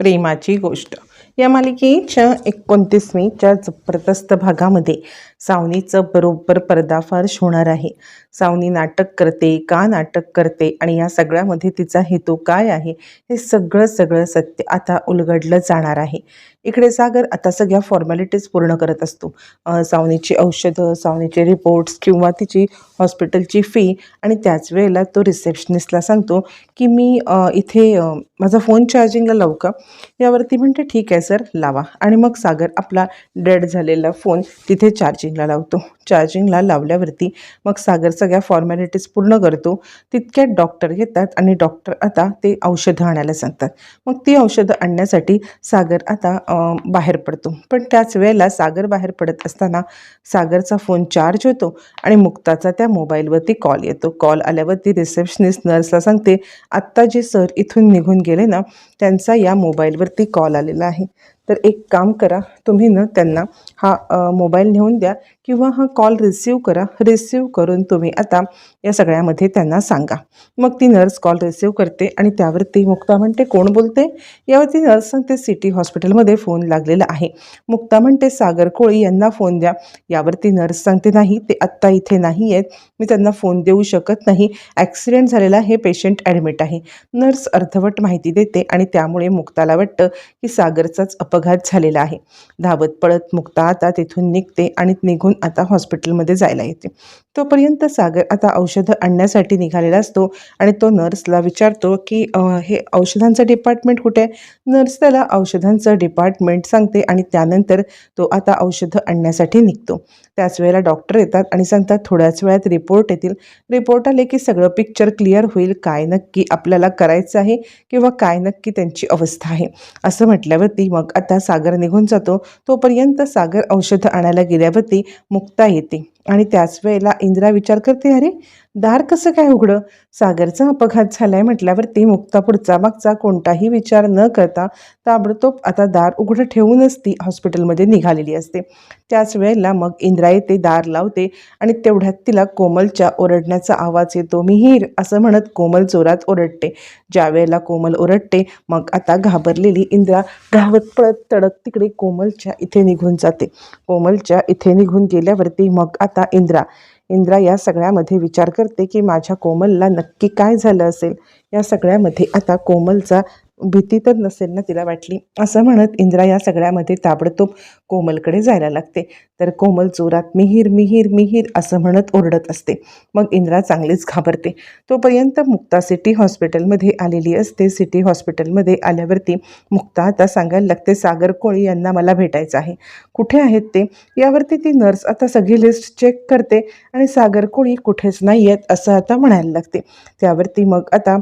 प्रेमाची गोष्ट या मालिकेच्या एकोणतीसमीच्या जबरदस्त भागामध्ये सावनीचं बरोबर पर्दाफाश होणार आहे. सावनी नाटक करते का नाटक करते आणि या सगळ्यामध्ये तिचा हेतू काय आहे हे सगळं सगळं सत्य आता उलगडलं जाणार आहे. इकडे सागर आता सगळ्या फॉर्मॅलिटीज पूर्ण करत असतो. सावनीची औषधं सावनीचे रिपोर्ट्स किंवा तिची हॉस्पिटलची फी आणि त्याच वेळेला तो रिसेप्शनिस्टला सांगतो की मी इथे माझा फोन चार्जिंगला लावू का? यावरती म्हणते ठीक आहे सर लावा आणि मग सागर आपला डेड झालेला फोन तिथे चार्जिंगला लावतो. चार्जिंगला लावल्यावरती मग सागर सगळ्या फॉर्मॅलिटीज पूर्ण करतो. तितक्यात डॉक्टर येतात आणि डॉक्टर आता ते औषधं आणायला सांगतात. मग ती औषधं आणण्यासाठी सागर आता बाहेर पडतो. पण त्याच वेळेला सागर बाहेर पडत असताना सागरचा फोन चार्ज होतो आणि मुक्ताचा त्या मोबाईलवरती कॉल येतो. कॉल आल्यावरती रिसेप्शनिस्ट नर्सला सांगते आत्ता जे सर इथून निघून गेले ना त्यांचा या मोबाईलवरती कॉल आलेला आहे. तर एक काम करा तुम्ही ना त्यांना हा मोबाईल नेऊन द्या. किंवा हा कॉल रिसीव करा. रिसीव करून तुम्ही आता या सगळ्यामध्ये त्यांना सांगा. मग ती नर्स कॉल रिसीव करते आणि त्यावरती मुक्ता म्हणते कोण बोलते? यावरती नर्स सांगते सिटी हॉस्पिटलमध्ये फोन लागलेला आहे. मुक्ता म्हणते सागर कोळी यांना फोन द्या. यावरती नर्स सांगते नाही ते आत्ता इथे नाही आहेत मी त्यांना फोन देऊ शकत नाही. ॲक्सिडेंट झालेला हे पेशंट ॲडमिट आहे. नर्स अर्धवट माहिती देते आणि त्यामुळे मुक्ताला वाटतं की सागरचाच अपघात झालेला आहे. धावत पळत मुक्ता आता तिथून निघते आणि निघून आता हॉस्पिटलमध्ये जायला येते. तोपर्यंत सागर आता औषधं आणण्यासाठी निघालेला असतो आणि तो नर्सला विचारतो की हे औषधांचं डिपार्टमेंट कुठे? आहे नर्स त्याला औषधांचं डिपार्टमेंट सांगते आणि त्यानंतर तो आता औषधं आणण्यासाठी निघतो. त्याच वेळेला डॉक्टर येतात आणि सांगतात थोड्याच वेळात रिपोर्ट येतील. रिपोर्ट आले की सगळं पिक्चर क्लिअर होईल. काय नक्की आपल्याला करायचं आहे किंवा काय नक्की त्यांची अवस्था आहे? असं म्हटल्यावरती मग आता सागर निघून जातो. तोपर्यंत सागर औषधं आणायला गेल्यावरती मुक्ता येते. आणि त्याच वेळेला इंदिरा विचार करते अरे दार कसं काय उघडं? सागरचा अपघात झालाय म्हटल्यावरती मुक्ता पुढचा मागचा कोणताही विचार न करता ताबडतोब आता दार उघडं ठेवूनच ती हॉस्पिटलमध्ये निघालेली असते. त्याच वेळेला मग इंद्रा येते दार लावते आणि तेवढ्यात तिला कोमलच्या ओरडण्याचा आवाज येतो. मिहीर असं म्हणत कोमल जोरात ओरडते. ज्या वेळेला कोमल ओरडते मग आता घाबरलेली इंद्रा घावत पळत तडक तिकडे कोमलच्या इथे निघून जाते. कोमलच्या इथे निघून गेल्यावरती मग आता इंद्रा इंद्रा या सगळ्यामध्ये विचार करते की माझ्या कोमलला नक्की काय झालं असेल? या सगळ्यामध्ये आता कोमलचा भीती तर नसेल ना तिला वाटली. असं म्हणत इंद्रा या सगळ्यामध्ये ताबडतोब कोमलकडे जायला लागते. तर कोमल जोरात मिहीर मिहीर मिहीर असं म्हणत ओरडत असते. मग इंद्रा चांगलीच घाबरते. तोपर्यंत मुक्ता सिटी हॉस्पिटलमध्ये आलेली असते. सिटी हॉस्पिटलमध्ये आल्यावरती मुक्ता आता सांगायला लागते सागर कोळी यांना मला भेटायचं आहे. कुठे आहेत ते? यावरती ती नर्स आता सगळी लिस्ट चेक करते आणि सागर कोळी कुठेच नाही आहेत असं आता म्हणायला लागते. त्यावरती मग आता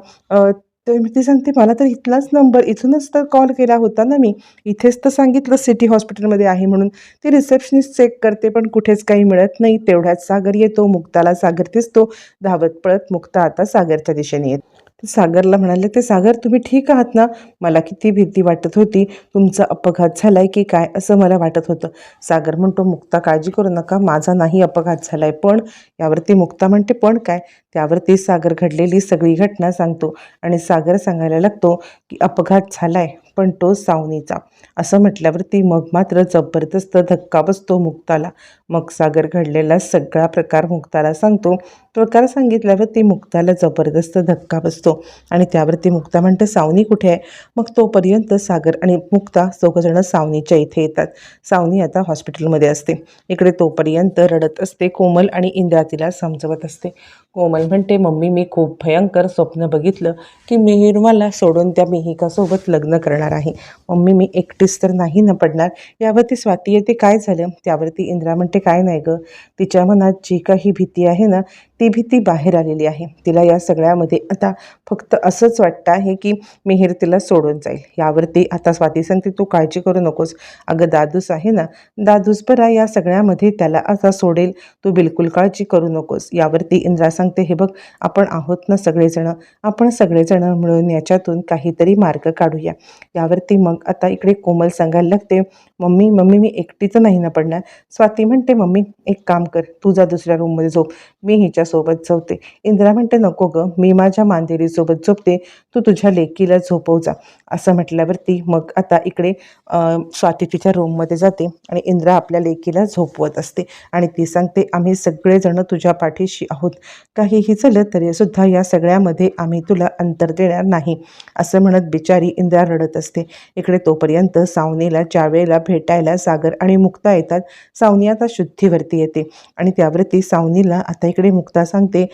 तर मी ती सांगते मला तर इथलाच नंबर इथूनच तर कॉल केला होता ना मी. इथेच तर सांगितलं सिटी हॉस्पिटलमध्ये आहे म्हणून. ती रिसेप्शनिस्ट चेक करते पण कुठेच काही मिळत नाही. तेवढ्याच सागर येतो मुक्ताला सागर दिसतो. धावत पळत मुक्ता आता सागरच्या दिशेने येत. ते सागरला म्हणाले ते सागर तुम्ही ठीक आहात ना? मला किती भीती वाटत होती. तुमचा अपघात झालाय की काय असं मला वाटत होतं. सागर म्हणतो मुक्ता काळजी करू नका. माझा नाही अपघात झालाय. पण यावरती मुक्ता म्हणते पण काय त्यावरती सागर घडलेली सगळी घटना सांगतो. आणि सागर सांगायला लागतो की अपघात झालाय. पण तो सावनीचा. असं म्हटल्यावरती मग मात्र जबरदस्त धक्का बसतो मुक्ताला. मग सागर घडलेला सगळा प्रकार मुक्ताला सांगतो. प्रकार सांगितल्यावरती मुक्ताला जबरदस्त धक्का बसतो. आणि त्यावरती मुक्ता म्हणते सावनी कुठे आहे? मग तोपर्यंत सागर आणि मुक्ता दोघंजणं सावनीच्या इथे येतात. सावनी आता हॉस्पिटलमध्ये असते. इकडे तोपर्यंत रडत असते. कोमल आणि इंदिरा तिला समजवत असते. कोमल म्हणते मम्मी मी खूप भयंकर स्वप्न बघितलं की मिहीर मला सोडून त्या मिहिकासोबत लग्न करणार आहे. मम्मी मी एकटीच तर नाही न पडणार. यावरती स्वाती येते काय झालं? त्यावरती इंद्रा म्हणते काय नाही गं. तिच्या मनात जी काही भीती आहे ना ती भीती बाहेर आलेली आहे. तिला या सगळ्यामध्ये आता फक्त असंच वाटतं आहे की मिहीर तिला सोडून जाईल. यावरती आता स्वाती सांगते तू काळजी करू नकोस. अगं दादूस आहे ना दादूस बरा या सगळ्यामध्ये त्याला आता सोडेल. तू बिलकुल काळजी करू नकोस. यावरती इंद्रा सांगते हे बघ आपण आहोत ना सगळेजणं. आपण सगळेजणं मिळून याच्यातून काहीतरी मार्ग काढूया. यावरती मग आता इकडे कोमल सांगायला लागते मम्मी मम्मी मी एकटीच नाही ना पडणार. स्वाती म्हणते मम्मी एक काम कर. तू जा दुसऱ्या रूममध्ये झोप. मी हिच्या सोबत झोपते. इंदिरा म्हणते नको गं मी माझ्या मांदेरीसोबत झोपते. तू तुझ्या लेकीला झोपव जा. असं म्हटल्यावरती मग आता इकडे स्वाती तिच्या रूममध्ये जाते आणि इंदिरा आपल्या लेकीला झोपवत असते आणि ती सांगते आम्ही सगळेजण तुझ्या पाठीशी आहोत. काहीही झालं तरीसुद्धा या सगळ्यामध्ये आम्ही तुला अंतर देणार नाही. असं म्हणत बिचारी इंदिरा रडत असते. इकडे तोपर्यंत सावनीला ज्या भेटायला सागर आणि मुक्ता येतात सावनी आता शुद्धीवरती येते आणि त्यावरती सावनीला आता इकडे मुक्ता सांगते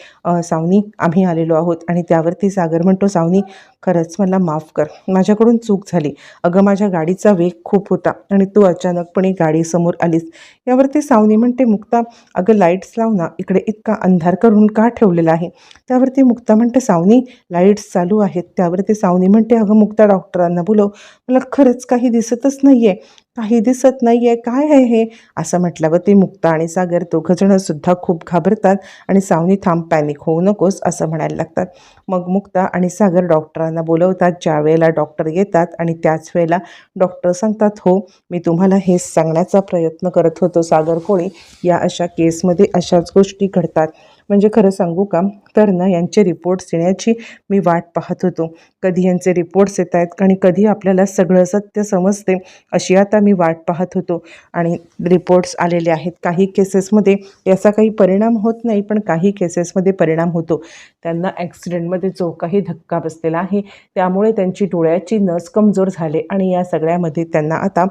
सावनी आम्ही आलेलो आहोत आणि त्यावरती सागर म्हणतो सावनी खरंच मला माफ कर. माझ्याकडून चूक झाली. अगं माझ्या गाडीचा वेग खूप होता आणि तू अचानकपणे गाडीसमोर आलीस. यावरती सावनी म्हणते मुक्ता अगं लाईट्स लाव ना. इकडे इतका अंधार करून का ठेवलेला आहे? त्यावरती मुक्ता म्हणते सावनी लाईट्स चालू आहेत. त्यावरती सावनी म्हणते अगं मुक्ता डॉक्टरांना बोलव. मला खरंच काही दिसतच नाही आहे काही दिसत नाही आहे काय आहे हे? असं म्हटल्यावरती मुक्ता आणि सागर दोघंजणं सुद्धा खूप घाबरतात आणि सावनी थांब पॅनिक होऊ नकोस असं म्हणायला लागतात. मग मुक्ता आणि सागर डॉक्टरांना बोलवतात ज्या वेळेला डॉक्टर येतात आणि त्याच वेळेला डॉक्टर सांगतात हो मी तुम्हाला हे सांगण्याचा प्रयत्न करत होतो सागर कोळी या अशा केसमध्ये अशाच गोष्टी घडतात. म्हणजे खरं सांगू का? तर ना यांचे रिपोर्ट्स येण्याची मी वाट पाहत होतो. कधी यांचे रिपोर्ट्स येत आहेत आणि कधी आपल्याला सगळं सत्य समजते अशी आता मी वाट पाहत होतो. आणि रिपोर्ट्स आलेले आहेत. काही केसेसमध्ये याचा काही परिणाम होत नाही पण काही केसेसमध्ये परिणाम होतो. त्यांना ॲक्सिडेंटमध्ये जो काही धक्का बसलेला आहे त्यामुळे त्यांची डोळ्याची नस कमजोर झाले आणि या सगळ्यामध्ये त्यांना आता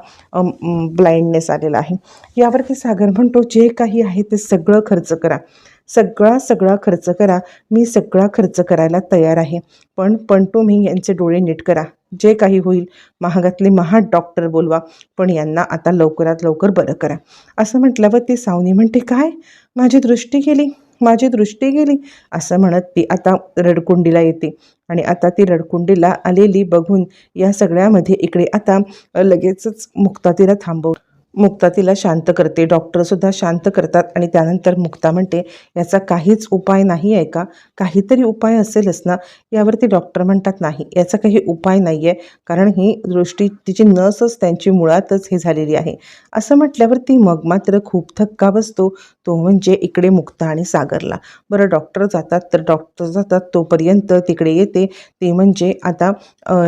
ब्लाइंडनेस आलेला आहे. यावरती सागर म्हणतो जे काही आहे ते सगळं खर्च करा. सगळा सगळा खर्च करा. मी सगळा खर्च करायला तयार आहे. पण पण तुम्ही यांचे डोळे नीट करा. जे काही होईल महागातले महाग डॉक्टर बोलवा. पण यांना आता लवकरात लवकर बरं करा. असं म्हटल्यावर ती सावनी म्हणते काय? माझी दृष्टी गेली? माझी दृष्टी गेली? असं म्हणत ती आता रडकुंडीला येते. आणि आता ती रडकुंडीला आलेली बघून या सगळ्यामध्ये इकडे आता लगेचच मुक्ता तिला थांबव मुक्ता तिला शांत करते. डॉक्टरसुद्धा शांत करतात आणि त्यानंतर मुक्ता म्हणते याचा काहीच उपाय नाही आहे का? काहीतरी उपाय असेलच ना? यावरती डॉक्टर म्हणतात नाही याचा काही उपाय नाही आहे कारण ही दृष्टी तिची नसच त्यांची मुळातच हे झालेली आहे. असं म्हटल्यावरती मग मात्र खूप धक्का बसतो. तो म्हणजे इकडे मुक्ता आणि सागरला. बरं डॉक्टर जातात. तर डॉक्टर जातात. तोपर्यंत तिकडे येते. ते म्हणजे आता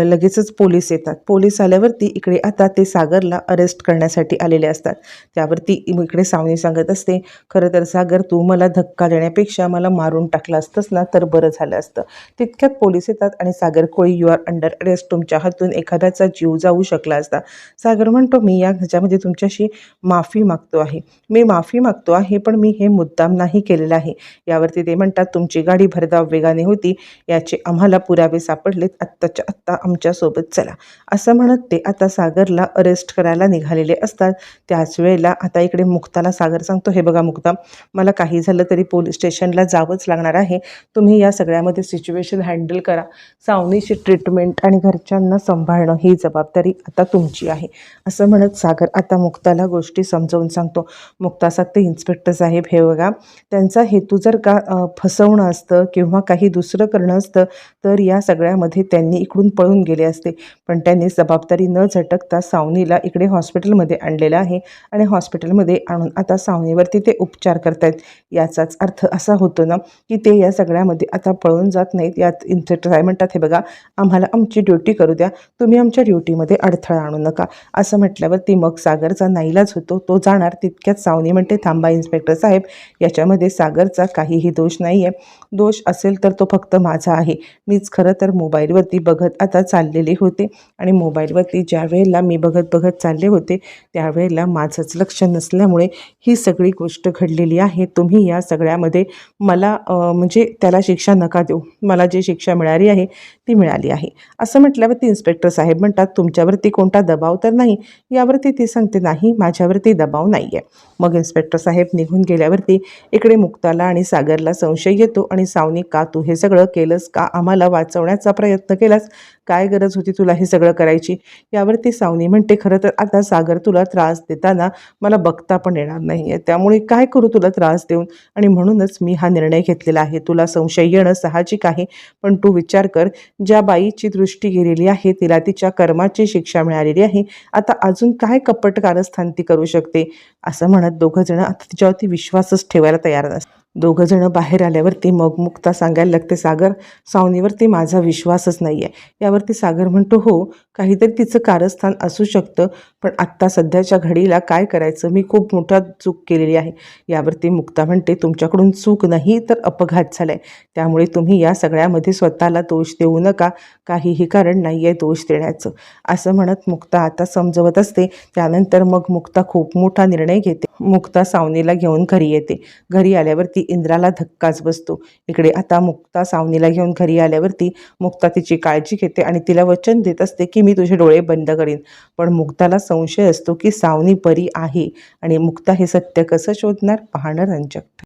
लगेचच पोलीस येतात. पोलीस आल्यावरती इकडे आता ते सागरला अरेस्ट करण्यासाठी आले आलेले असतात. त्यावरती इकडे सावनी सांगत असते खरं तर सागर तू मला धक्का देण्यापेक्षा मला मारून टाकलं असतंस ना तर बरं झालं असतं. तितक्यात पोलीस येतात आणि Sagar Koli you are under arrest तुमच्या हातून एखाद्याचा जीव जाऊ शकला असता. सागर म्हणतो मी या ह्याच्यामध्ये तुमच्याशी माफी मागतो आहे. मी माफी मागतो आहे पण मी हे मुद्दाम नाही केलेलं आहे. यावरती ते म्हणतात तुमची गाडी भरधाव वेगाने होती. याचे आम्हाला पुरावे सापडलेत. आत्ताच्या आत्ता आमच्यासोबत चला. असं म्हणत ते आता सागरला अरेस्ट करायला निघालेले असतात. त्याच वेळेला आता इकडे मुक्ताला सागर सांगतो हे बघा मुक्ता मला काही झालं तरी पोलीस स्टेशनला जावंच लागणार आहे. तुम्ही या सगळ्यामध्ये सिच्युएशन हँडल करा. सावनीची ट्रीटमेंट आणि घरच्यांना सांभाळणं ही जबाबदारी आता तुमची आहे. असं म्हणत सागर आता मुक्ताला गोष्टी समजावून सांगतो. मुक्ता सांगते इन्स्पेक्टर साहेब हे बघा त्यांचा हेतू जर का फसवणं असतं किंवा काही दुसरं करणं असतं तर या सगळ्यामध्ये त्यांनी इकडून पळून गेले असते. पण त्यांनी जबाबदारी न झटकता सावनीला इकडे हॉस्पिटलमध्ये आणलेलं आहे आणि हॉस्पिटलमध्ये आणून आता सावणीवरती ते उपचार करतायत. याचाच अर्थ असा होतो ना की ते या सगळ्यामध्ये आता पळून जात नाहीत. यात इन्स्पेक्टर साहेब म्हणतात हे बघा आम्हाला आमची ड्युटी करू द्या. तुम्ही आमच्या ड्युटीमध्ये अडथळा आणू नका. असं म्हटल्यावरती मग सागरचा नाईलाज होतो. तो जाणार तितक्यात सावनी म्हणते थांबा इन्स्पेक्टर साहेब याच्यामध्ये सागरचा काहीही दोष नाही आहे दोष असेल तर तो फक्त माझा आहे. मीच खरं तर मोबाईलवरती बघत आता चाललेले होते आणि मोबाईलवरती ज्या वेळेला मी बघत बघत चालले होते त्यावेळेला माझंच लक्ष नसल्यामुळे ही सगळी गोष्ट घडलेली आहे. तुम्ही या सगळ्यामध्ये मला म्हणजे त्याला शिक्षा नका देऊ. मला जी शिक्षा मिळाली आहे ती मिळाली आहे. असं म्हटल्यावरती इन्स्पेक्टर साहेब म्हणतात तुमच्यावरती कोणता दबाव तर नाही? यावरती ती सांगते नाही माझ्यावरती दबाव नाही आहे मग इन्स्पेक्टर साहेब निघून गेल्यावरती इकडे मुक्ताला आणि सागरला संशय येतो आणि सावनी का तू हे सगळं केलंस? का आम्हाला वाचवण्याचा प्रयत्न केलास? काय गरज होती तुला हे सगळं करायची? यावरती सावनी म्हणते खरं तर आता सागर तुला त्रास देताना मला बघता पण येणार नाही आहे त्यामुळे काय करू तुला त्रास देऊन? आणि म्हणूनच मी हा निर्णय घेतलेला आहे. तुला संशय येणं साहजिक आहे पण तू विचार कर. ज्या बाईची दृष्टी गेलेली आहे तिला तिच्या कर्माची शिक्षा मिळालेली आहे. आता अजून काय कपट कारस्थान ती करू शकते? असं म्हणत दोघंजणं आता तिच्यावरती विश्वासच ठेवायला तयार नसतात. दोघंजणं बाहेर आल्यावरती मग मुक्ता सांगायला लागते सागर सावनीवरती माझा विश्वासच नाही आहे यावरती सागर म्हणतो हो काहीतरी तिचं कारस्थान असू शकतं पण आत्ता सध्याच्या घडीला काय करायचं? मी खूप मोठा चूक केलेली आहे. यावरती मुक्ता म्हणते तुमच्याकडून चूक नाही तर अपघात झाला आहे त्यामुळे तुम्ही या सगळ्यामध्ये स्वतःला दोष देऊ नका. काहीही कारण नाही आहे दोष देण्याचं. असं म्हणत मुक्ता आता समजवत असते. त्यानंतर मग मुक्ता खूप मोठा निर्णय घेते. मुक्ता सावनीला घेऊन घरी येते. घरी आल्यावरती इंद्राला धक्काच बसतो. इकडे आता मुक्ता सावनीला घेऊन घरी आल्यावरती मुक्ता तिची काळजी घेते आणि तिला वचन देत असते की मी तुझे डोळे बंद करीन. पण मुक्ताला संशय असतो की सावनी बरी आहे आणि मुक्ता हे सत्य कसं शोधणार? पाहणं रंजक